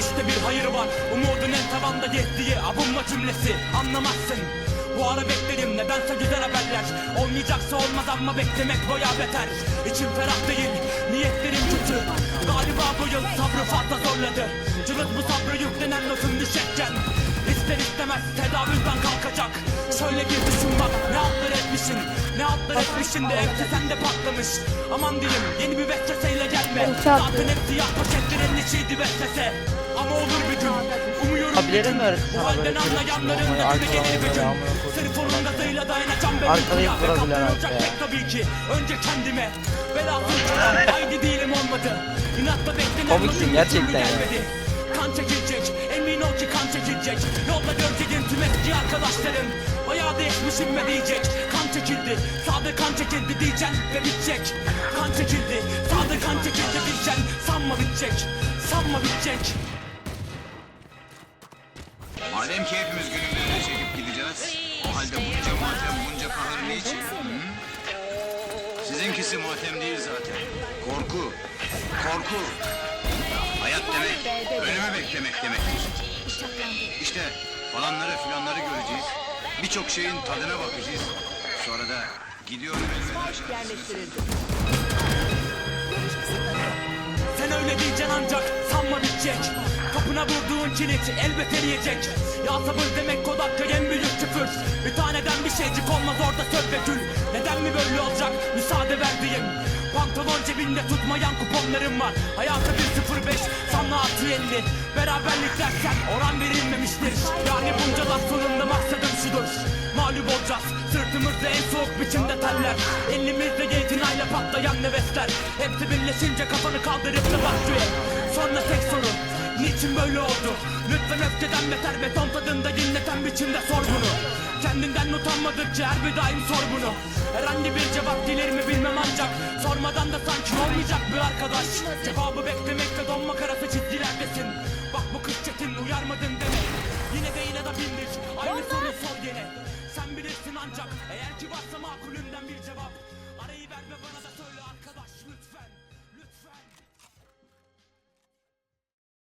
işte bir hayır var. Umudun en tavanda yettiği abunma cümlesi. Anlamazsın. Bu ara beklerim. Nedense güzel haberler. Olmayacaksa olmaz ama beklemek boya beter. İçim ferah değil. Niyetlerim kötü. Galiba bu yıl sabrı fazla zorladı. Cılız bu sabrı yüklenen lafın düşekken İster istemez tedavülden kalkacak. Şöyle bir düşün bak ne altlar etmişsin? Ne altlar etmişsin de hepsi sende patlamış. Aman diyeyim yeni bir vesveseyle gelme. Zaten hep siyah poşetlerin içiydi vesvese Ama olur bir gün. Umuyorum gün. mi öğretti sana böyle çocuk olmayı? Arkadan böyle amına Sırf onun gazıyla dayanacağım ben Arkalayıp Ve vurabilen kaptırılacak artık ya. tek tabii ki. Önce kendime. Belasız haydi değilim olmadı. İnatla beklenen Komiksin gerçekten türlü ya. gelmedi. Kan çekilecek emin ol ki kan çekilecek Yolda göreceğin tüm eski arkadaşların Bayağı değişmişim ve diyecek. Kan çekildi. Sağda kan çekildi diyeceksin ve bitecek. Kan çekildi. Sağda kan çekildi diyeceksin. Sanma bitecek. Sanma bitecek Madem ki hepimiz günümüzü çekip gideceğiz, o halde bunca matem, bunca kahır ne için? Sizinkisi matem değil zaten. Korku, korku. Hayat demek, ölümü beklemek demektir. İşte falanları filanları göreceğiz. Birçok şeyin tadına bakacağız. Sonra da gidiyorum elveda Sen öyle diyeceksin ancak Kapına vurduğun kilit elbet eriyecek. Ya sabır demek kod hakkı en büyük küfür. Bir taneden bir şeycik olmaz orada söz ve gül. Neden mi böyle olacak? Müsaade verdiğim Pantolon cebinde tutmayan kuponlarım var. Hayata 105 sana artı 50 Beraberlik dersen oran verilmemiştir. Yani bunca laf sonunda maksadım şudur. Mağlup olacağız. Sırtımızda en soğuk biçimde teller. Elimizde yetinayla patlayan nefesler. Hepsi birleşince kafanı kaldırıp da şuraya. Sonra tek soru Niçin böyle oldu? Lütfen öfkeden beter beton tadında dinleten biçimde sor bunu. Kendinden utanmadıkça her bir daim sor bunu. Herhangi bir cevap gelir mi bilmem ancak Sormadan da sanki olmayacak bir arkadaş. Cevabı beklemekle donmak arası çizgilerdesin. Bak bu kız çetin uyarmadın demek. Yine de yine de bindik Aynı soru sor gene. Sen bilirsin ancak Eğer ki varsa makulünden bir cevap. Arayı verme bana da söyle arkadaş